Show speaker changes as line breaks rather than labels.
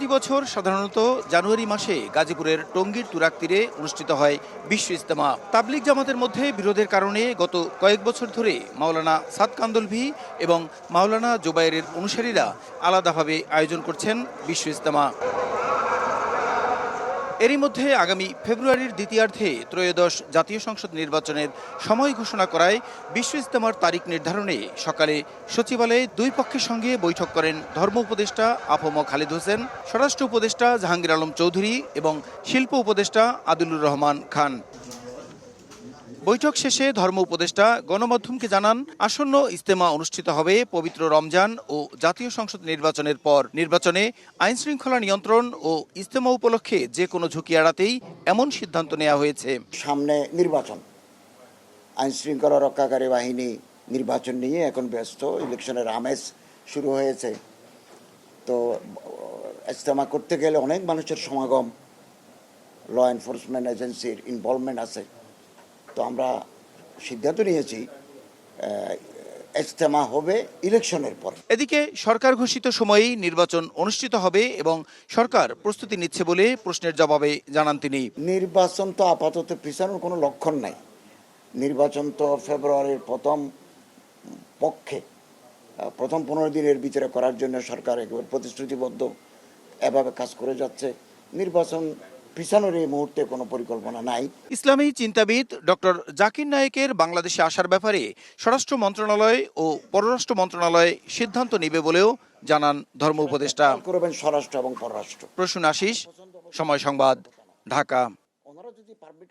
প্রতি বছর সাধারণত জানুয়ারি মাসে গাজীপুরের টঙ্গীর তুরাক তীরে অনুষ্ঠিত হয় বিশ্ব ইস্তেমা তাবলিক জামাতের মধ্যে বিরোধের কারণে গত কয়েক বছর ধরে মাওলানা সাদ কান্দলভি এবং মাওলানা জোবাইরের অনুসারীরা আলাদাভাবে আয়োজন করছেন বিশ্ব ইস্তেমা এরই মধ্যে আগামী ফেব্রুয়ারির দ্বিতীয়ার্ধে ত্রয়োদশ জাতীয় সংসদ নির্বাচনের সময় ঘোষণা করায় বিশ্ব ইজতেমার তারিখ নির্ধারণে সকালে সচিবালয়ে দুই পক্ষের সঙ্গে বৈঠক করেন ধর্ম উপদেষ্টা আফম খালিদ হোসেন, স্বরাষ্ট্র উপদেষ্টা জাহাঙ্গীর আলম চৌধুরী এবং শিল্প উপদেষ্টা আদিলুর রহমান খান। বৈঠক শেষে ধর্ম উপদেষ্টা গণমাধ্যমকে জানান, আসন্ন ইস্তেমা অনুষ্ঠিত হবে পবিত্র রমজান ও জাতীয় সংসদ নির্বাচনের পর। নির্বাচনে আইন শৃঙ্খলা নিয়ন্ত্রণ ও ইস্তেমা উপলক্ষে যে কোনো ঝুঁকি এড়াতেই এমন সিদ্ধান্ত নেওয়া হয়েছে। সামনে
নির্বাচন। আইন শৃঙ্খলা রক্ষাকারী বাহিনী নির্বাচন নিয়ে এখন ব্যস্ত। ইলেকশনের আমেজ শুরু হয়েছে। তো, ইজতেমা করতে গেলে অনেক মানুষের সমাগম ল এনফোর্সমেন্ট এজেন্সির ইনভলভমেন্ট আছে। তো আমরা সিদ্ধান্ত নিয়েছি ইজতেমা হবে ইলেকশনের পর।
এদিকে সরকার ঘোষিত সময়েই নির্বাচন অনুষ্ঠিত হবে এবং সরকার প্রস্তুতি নিচ্ছে বলে প্রশ্নের জবাবে জানান তিনি।
নির্বাচন তো আপাতত পিছানোর কোনো লক্ষণ নাই। নির্বাচন তো ফেব্রুয়ারির প্রথম পক্ষে প্রথম পনেরো দিনের ভিতরে করার জন্য সরকার একেবারে প্রতিশ্রুতিবদ্ধ এভাবে কাজ করে যাচ্ছে। নির্বাচন পিছানোর এই মুহূর্তে কোনো পরিকল্পনা নাই।
ইসলামী চিন্তাবিদ ডক্টর জাকির নায়েকের বাংলাদেশে আসার ব্যাপারে স্বরাষ্ট্র মন্ত্রণালয় ও পররাষ্ট্র মন্ত্রণালয় সিদ্ধান্ত নেবে বলেও জানান ধর্ম উপদেষ্টা।
করবেন স্বরাষ্ট্র এবং পররাষ্ট্র।
প্রসূন আশিস সময় সংবাদ ঢাকা।
ওনারা যদি পারমিট